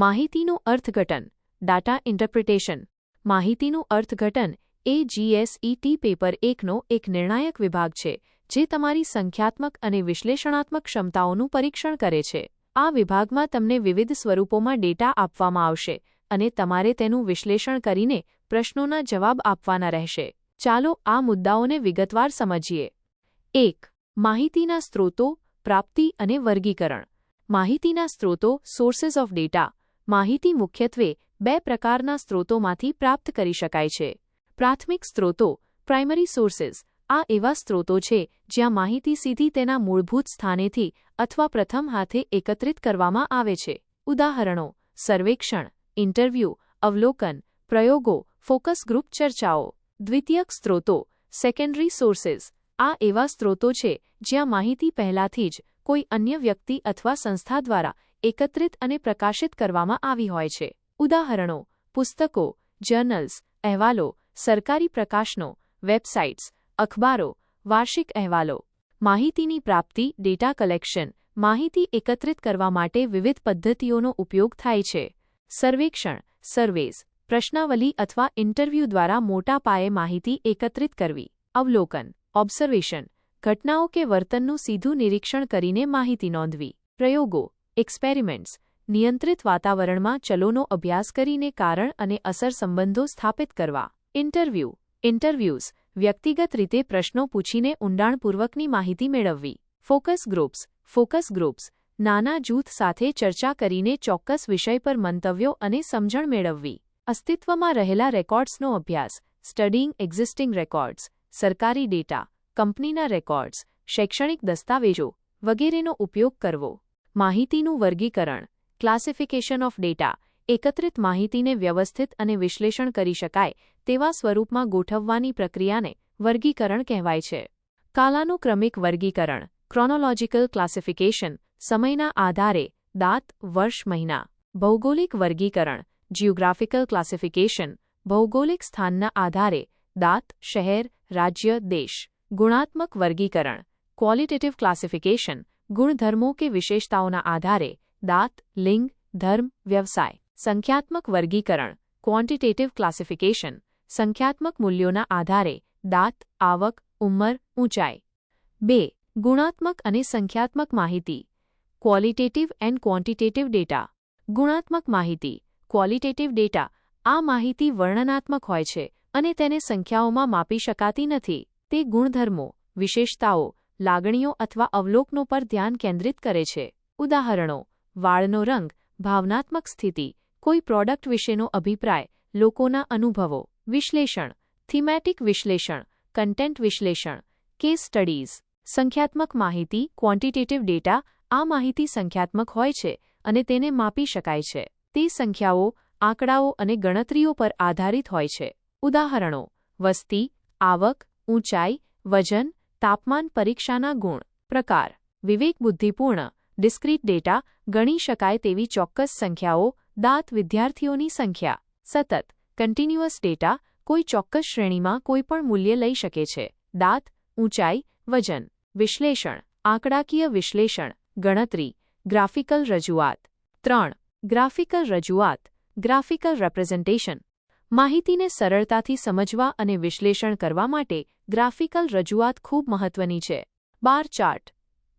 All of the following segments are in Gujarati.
માહિતીનું અર્થઘટન ડાટા ઇન્ટરપ્રિટેશન માહિતીનું અર્થઘટન એ જીએસઈટી પેપર એકનો એક નિર્ણાયક વિભાગ છે, જે તમારી સંખ્યાત્મક અને વિશ્લેષણાત્મક ક્ષમતાઓનું પરીક્ષણ કરે છે. આ વિભાગમાં તમને વિવિધ સ્વરૂપોમાં ડેટા આપવામાં આવશે અને તમારે તેનું વિશ્લેષણ કરીને પ્રશ્નોના જવાબ આપવાના રહેશે. ચાલો આ મુદ્દાઓને વિગતવાર સમજીએ. એક, માહિતીના સ્ત્રોતો, પ્રાપ્તિ અને વર્ગીકરણ. માહિતીના સ્ત્રોતો સોર્સિસ ઓફ ડેટા માહિતી મુખ્યત્વે બે પ્રકારના સ્ત્રોતોમાંથી પ્રાપ્ત કરી શકાય છે. પ્રાથમિક સ્ત્રોતો પ્રાઇમરી સોર્સિસ આ એવા સ્ત્રોતો છે જ્યાં માહિતી સીધી તેના મૂળભૂત સ્થાનેથી અથવા પ્રથમ હાથે એકત્રિત કરવામાં આવે છે. ઉદાહરણો, સર્વેક્ષણ ઇન્ટરવ્યૂ અવલોકન, પ્રયોગો ફોકસ ગ્રુપ ચર્ચાઓ. દ્વિતીયક સ્ત્રોતો સેકન્ડરી સોર્સીસ આ એવા સ્ત્રોતો છે જ્યાં માહિતી પહેલાથી જ કોઈ અન્ય વ્યક્તિ અથવા સંસ્થા દ્વારા એકત્રિત અને પ્રકાશિત કરવામાં આવી હોય છે. ઉદાહરણો, પુસ્તકો, જર્નલ્સ, અહેવાલો, સરકારી પ્રકાશનો, વેબસાઇટ્સ, અખબારો, વાર્ષિક અહેવાલો. માહિતીની પ્રાપ્તિ, ડેટા કલેક્શન, માહિતી એકત્રિત કરવા માટે વિવિધ પદ્ધતિઓનો ઉપયોગ થાય છે. સર્વેક્ષણ સર્વેઝ પ્રશ્નાવલી અથવા ઇન્ટરવ્યૂ દ્વારા મોટા પાયે માહિતી એકત્રિત કરવી. અવલોકન, ઓબ્ઝર્વેશન, ઘટનાઓ કે વર્તનનું સીધું નિરીક્ષણ કરીને માહિતી નોંધવી. પ્રયોગો એક્સપેરિમેન્ટ્સ નિયંત્રિત વાતાવરણમાં ચલોનો અભ્યાસ કરીને કારણ અને અસર સંબંધો સ્થાપિત કરવા. ઇન્ટરવ્યૂ ઇન્ટરવ્યૂઝ વ્યક્તિગત રીતે પ્રશ્નો પૂછીને ઊંડાણપૂર્વકની માહિતી મેળવવી. ફોકસ ગ્રુપ્સ ફોકસ ગ્રુપ્સ નાના જૂથ સાથે ચર્ચા કરીને ચોક્કસ વિષય પર મંતવ્યો અને સમજણ મેળવવી. અસ્તિત્વમાં રહેલા રેકોર્ડ્સનો અભ્યાસ. સ્ટડીંગ એક્ઝિસ્ટિંગ રેકોર્ડ્સ સરકારી ડેટા. કંપનીના રેકોર્ડ્સ. શૈક્ષણિક દસ્તાવેજો વગેરેનો ઉપયોગ કરવો. માહિતીનું વર્ગીકરણ ક્લાસિફિકેશન ઓફ ડેટા એકત્રિત માહિતીને વ્યવસ્થિત અને વિશ્લેષણ કરી શકાય તેવા સ્વરૂપમાં ગોઠવવાની પ્રક્રિયાને વર્ગીકરણ કહેવાય છે. કાલાનુક્રમિક વર્ગીકરણ ક્રોનોલોજીકલ ક્લાસિફિકેશન સમયના આધારે, દાંત, વર્ષ, મહિના. ભૌગોલિક વર્ગીકરણ જિયોગ્રાફિકલ ક્લાસિફિકેશન ભૌગોલિક સ્થાનના આધારે, દાંત, શહેર, રાજ્ય, દેશ. ગુણાત્મક વર્ગીકરણ ક્વોલિટેટિવ ક્લાસિફિકેશન ગુણધર્મો કે વિશેષતાઓના આધારે દાંત, લિંગ, ધર્મ, વ્યવસાય, સંખ્યાત્મક વર્ગીકરણ ક્વોન્ટિટેટિવ ક્લાસિફિકેશન સંખ્યાત્મક મૂલ્યોના આધારે દાંત, આવક, ઉંમર, ઊંચાઈ. બે, ગુણાત્મક અને સંખ્યાત્મક માહિતી ક્વોલિટેટિવ એન્ડ ક્વોન્ટિટેટિવ ડેટા ગુણાત્મક માહિતી ક્વોલિટેટિવ ડેટા આ માહિતી વર્ણનાત્મક હોય છે અને તેને સંખ્યાઓમાં માપી શકાતી નથી. તે ગુણધર્મો, વિશેષતાઓ લાગણીઓ અથવા અવલોકનો પર ધ્યાન કેન્દ્રિત કરે છે. ઉદાહરણો, વાળનો રંગ, ભાવનાત્મક સ્થિતિ, કોઈ પ્રોડક્ટ વિશેનો અભિપ્રાય, લોકોના અનુભવો, વિશ્લેષણ, થીમેટિક વિશ્લેષણ, કન્ટેન્ટ વિશ્લેષણ, કેસ સ્ટડીઝ, સંખ્યાત્મક માહિતી, ક્વોન્ટિટેટિવ ડેટા, આ માહિતી સંખ્યાત્મક હોય છે અને તેને માપી શકાય છે. તે સંખ્યાઓ, આંકડાઓ અને ગણતરીઓ પર આધારિત હોય છે. ઉદાહરણો, વસ્તી, આવક, ઊંચાઈ, વજન તાપમાન પરીક્ષાના ગુણ, પ્રકાર વિવેકબુદ્ધિપૂર્ણ ડિસ્ક્રીટ ડેટા, ગણી શકાય તેવી ચોક્કસ સંખ્યાઓ, દાંત વિદ્યાર્થીઓની સંખ્યા, સતત કન્ટિન્યુઅસ ડેટા, કોઈ ચોક્કસ શ્રેણીમાં કોઈપણ મૂલ્ય લઈ શકે છે, દાંત, ઊંચાઈ, વજન, વિશ્લેષણ, આંકડાકીય વિશ્લેષણ, ગણતરી ગ્રાફિકલ રજૂઆત. ત્રણ ગ્રાફિકલ રજૂઆત ગ્રાફિકલ રેપ્રેઝન્ટેશન માહિતીને સરળતાથી સમજવા અને વિશ્લેષણ કરવા માટે ગ્રાફિકલ રજૂઆત ખૂબ મહત્વની છે. Bar chart.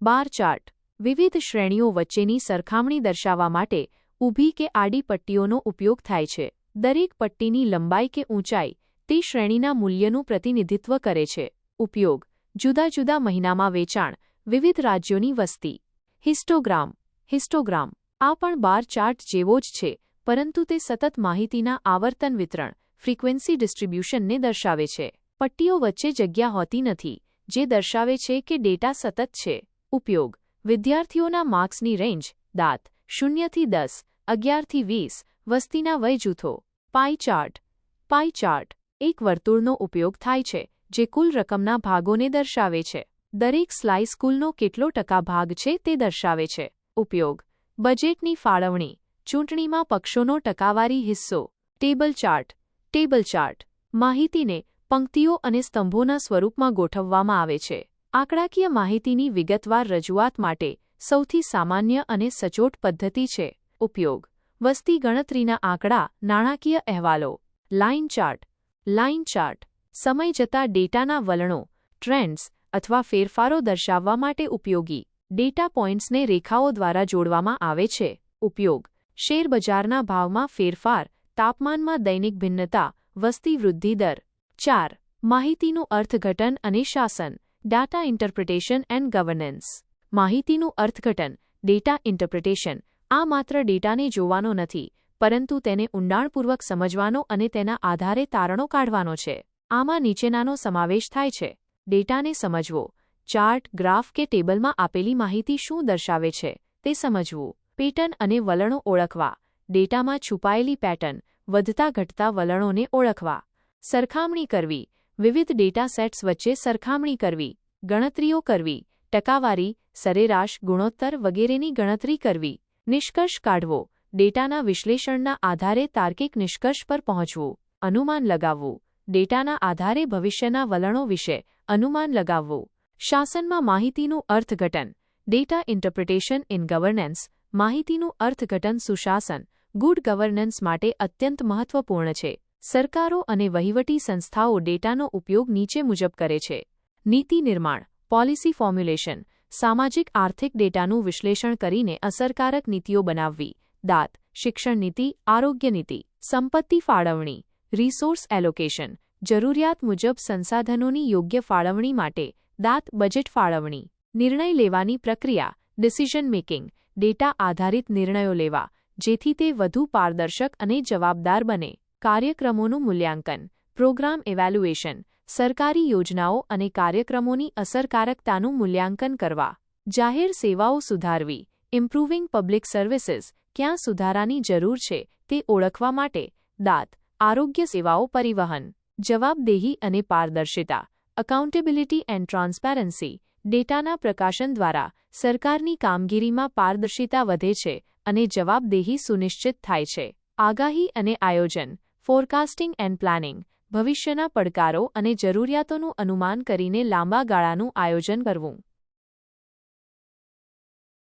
Bar chart. વિવિધ શ્રેણીઓ વચ્ચેની સરખામણી દર્શાવવા માટે ઊભી કે આડી પટ્ટીઓનો ઉપયોગ થાય છે. દરેક પટ્ટીની લંબાઈ કે ઊંચાઈ તે શ્રેણીના મૂલ્યનું પ્રતિનિધિત્વ કરે છે. ઉપયોગ. જુદા જુદા મહિનામાં વેચાણ. વિવિધ રાજ્યોની વસ્તી. હિસ્ટોગ્રામ. હિસ્ટોગ્રામ. આ પણ બાર ચાર્ટ જેવો જ છે. પરંતુ તે સતત માહિતીના આવર્તન વિતરણ, ફ્રીક્વન્સી ડિસ્ટ્રીબ્યુશનને દર્શાવે છે. પટ્ટીઓ વચ્ચે જગ્યા હોતી નથી, જે દર્શાવે છે કે ડેટા સતત છે. ઉપયોગ. વિદ્યાર્થીઓના માર્ક્સની રેન્જ, દાંત, શૂન્યથી દસ, અગિયારથી વીસ, વસ્તીના વય જૂથો. Pie chart. Pie chart. એક વર્તુળનો ઉપયોગ થાય છે, જે કુલ રકમના ભાગોને દર્શાવે છે. દરેક સ્લાઇસ કુલનો કેટલો ટકા ભાગ છે તે દર્શાવે છે. ઉપયોગ. બજેટની ફાળવણી. ચૂંટણીમાં પક્ષોનો ટકાવારી હિસ્સો, ટેબલ ચાર્ટ ટેબલ ચાર્ટ, માહિતીને પંક્તિઓ અને સ્તંભોના સ્વરૂપમાં ગોઠવવામાં આવે છે. આંકડાકીય માહિતીની વિગતવાર રજૂઆત માટે સૌથી સામાન્ય અને સચોટ પદ્ધતિ છે. ઉપયોગ. વસ્તી ગણતરીના આંકડા, નાણાકીય અહેવાલો. Line chart. Line chart. સમય જતાં ડેટાના વલણો, ટ્રેન્ડ્સ અથવા ફેરફારો દર્શાવવા માટે ઉપયોગી. ડેટા પોઇન્ટ્સને રેખાઓ દ્વારા જોડવામાં આવે છે. ઉપયોગ. શેરબજારના ભાવમાં ફેરફાર, તાપમાનમાં દૈનિક ભિન્નતા, વસ્તી વૃદ્ધિ દર. ચાર, માહિતીનું અર્થઘટન અને શાસન ડાટા ઇન્ટરપ્રિટેશન એન્ડ ગવર્નન્સ માહિતીનું અર્થઘટન ડેટા ઇન્ટરપ્રિટેશન આ માત્ર ડેટાને જોવાનો નથી, પરંતુ તેને ઊંડાણપૂર્વક સમજવાનો અને તેના આધારે તારણો કાઢવાનો છે. આમાં નીચેનાનો સમાવેશ થાય છે. ડેટાને સમજવો. ચાર્ટ, ગ્રાફ કે ટેબલમાં આપેલી માહિતી શું દર્શાવે છે, તે સમજવું. પેટર્ન અને વલણો ઓળખવા. ડેટામાં છુપાયેલી પેટર્ન, વધતા ઘટતા વલણોને ઓળખવા. સરખામણી કરવી. વિવિધ ડેટા સેટ્સ વચ્ચે સરખામણી કરવી. ગણતરીઓ કરવી. ટકાવારી, સરેરાશ, ગુણોત્તર વગેરેની ગણતરી કરવી. નિષ્કર્ષ કાઢવો. ડેટાના વિશ્લેષણના આધારે તાર્કિક નિષ્કર્ષ પર પહોંચવું. અનુમાન લગાવવું. ડેટાના આધારે ભવિષ્યના વલણો વિશે અનુમાન લગાવવું. શાસનમાં માહિતીનું અર્થઘટન. Data interpretation in governance. માહિતીનું અર્થઘટન સુશાસન, ગુડ ગવર્નન્સ માટે અત્યંત મહત્વપૂર્ણ છે. સરકારો અને વહીવટી સંસ્થાઓ ડેટાનો ઉપયોગ નીચે મુજબ કરે છે. નીતિ નિર્માણ પોલિસી ફોર્મ્યુલેશન સામાજિક આર્થિક ડેટાનું વિશ્લેષણ કરીને અસરકારક નીતિઓ બનાવવી, દાંત, શિક્ષણ નીતિ, આરોગ્ય નીતિ, સંપત્તિ ફાળવણી રિસોર્સ એલોકેશન જરૂરિયાત મુજબ સંસાધનોની યોગ્ય ફાળવણી માટે દાંત બજેટ ફાળવણી, નિર્ણય લેવાની પ્રક્રિયા ડિસિઝન મેકિંગ ડેટા આધારિત નિર્ણયો લેવા, જેથી તે વધુ પારદર્શક અને જવાબદાર બને. કાર્યક્રમોનું મૂલ્યાંકન, પ્રોગ્રામ ઇવેલ્યુએશન, સરકારી યોજનાઓ અને કાર્યક્રમોની અસરકારકતાનું મૂલ્યાંકન કરવા. જાહેર સેવાઓ સુધારવી ઇમ્પ્રુવિંગ પબ્લિક સર્વિસીસ ક્યાં સુધારાની જરૂર છે તે ઓળખવા માટે, દાંત, આરોગ્ય સેવાઓ પરિવહન, જવાબદેહી અને પારદર્શિતા અકાઉન્ટેબિલિટી એન્ડ ટ્રાન્સપેરન્સી ડેટાના પ્રકાશન દ્વારા સરકારની કામગીરીમાં પારદર્શિતા વધે છે અને જવાબદેહી સુનિશ્ચિત થાય છે. આગાહી અને આયોજન ફોરકાસ્ટિંગ એન્ડ પ્લાનિંગ ભવિષ્યના પડકારો અને જરૂરિયાતોનું અનુમાન કરીને લાંબા ગાળાનું આયોજન કરવું.